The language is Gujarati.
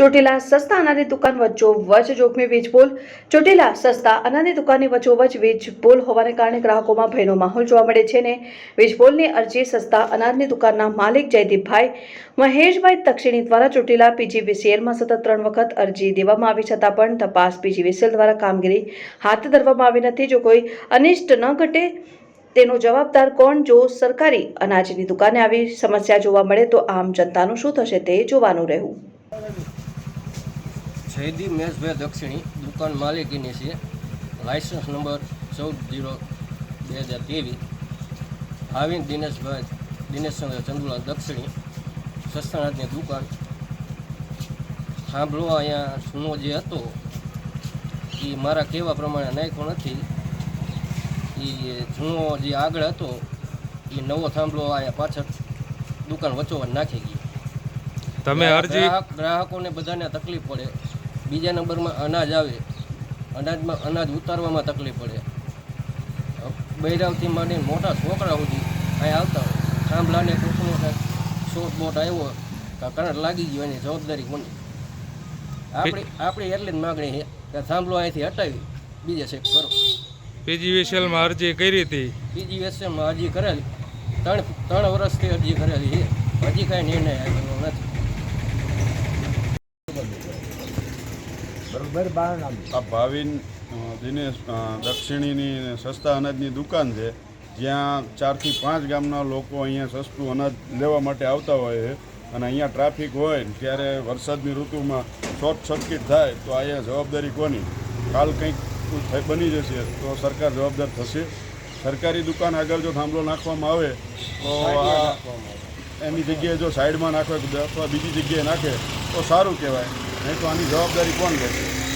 ચોટીલા સસ્તા અનાજની દુકાન વચ્ચો વચ જોખમી વીજપોલ. ચોટીલા સસ્તા અનાજની દુકાનની વચ્ચોવચ વીજપોલ હોવાને કારણે ગ્રાહકોમાં ભયનો માહોલ જોવા મળે છે ને વીજપોલની અરજી સસ્તા અનાજની દુકાનના માલિક જયદીપભાઈ મહેશભાઈ તક્ષિણી દ્વારા ચોટીલા પીજીવીસીએલમાં સતત ત્રણ વખત અરજી દેવામાં આવી છતાં પણ તપાસ પીજીવીસીએલ દ્વારા કામગીરી હાથ ધરવામાં આવી નથી. જો કોઈ અનિષ્ટ ન ઘટે તેનો જવાબદાર કોણ? જો સરકારી અનાજની દુકાને આવી સમસ્યા જોવા મળે તો આમ જનતાનું શું થશે તે જોવાનું રહ્યું જયદીપ મેશભાઈ દક્ષિણી દુકાન માલિકીની છે. લાયસન્સ નંબર ચૌદ જીરો બે હજાર ત્રેવીસ. ભાવિન દિનેશભાઈ દિનેશચંદ્ર ચંદુલાલ દક્ષિણી સસ્તાનાથની દુકાન. સાંભળો અહીંયા સુનો જે હતો એ મારા કહેવા પ્રમાણે નાખ્યો નથી. એ જૂનો જે આગળ હતો એ નવો થાંભલો અહીંયા પાછળ દુકાન વચ્ચોવચ નાખી ગઈ તમે અરજી ગ્રાહકોને બધાને તકલીફ પડે. બીજા નંબરમાં અનાજ આવે અનાજમાં અનાજ ઉતારવામાં તકલીફ પડે. બૈરાવથી માંડીને મોટા છોકરા સુધી અહીં આવતા હોય. થાંભલાને ટૂંકનો કાંઈક શોર્ટ બોટ આવ્યો તો કરંટ લાગી ગયો એની જવાબદારી કોની? આપણી આપણી એટલી જ માગણી છે કે થાંભલો અહીંથી હટાવી બીજે સેટ કરો. પીજીવીસીએલમાં અરજી કરી હતી. બીજી વેસમાં અરજી કરેલી ત્રણ ત્રણ વર્ષથી અરજી કરેલી છે. હજી કાંઈ નિર્ણય આવેલો નથી. બરોબર બાર આ ભાવિન દિનેશ દક્ષિણીની સસ્તા અનાજની દુકાન છે જ્યાં ચારથી પાંચ ગામના લોકો અહીંયા સસ્તું અનાજ લેવા માટે આવતા હોય છે. અને અહીંયા ટ્રાફિક હોય ત્યારે વરસાદની ઋતુમાં શોર્ટ સર્કિટ થાય તો અહીંયા જવાબદારી કોની? કાલ કંઈક બની જશે તો સરકાર જવાબદાર થશે. સરકારી દુકાન આગળ જો થાંભલો નાખવામાં આવે તો આ એની જગ્યાએ જો સાઈડમાં નાખે અથવા બીજી જગ્યાએ નાખે તો સારું કહેવાય. નહીં તો આની જવાબદારી કોણ લેશે?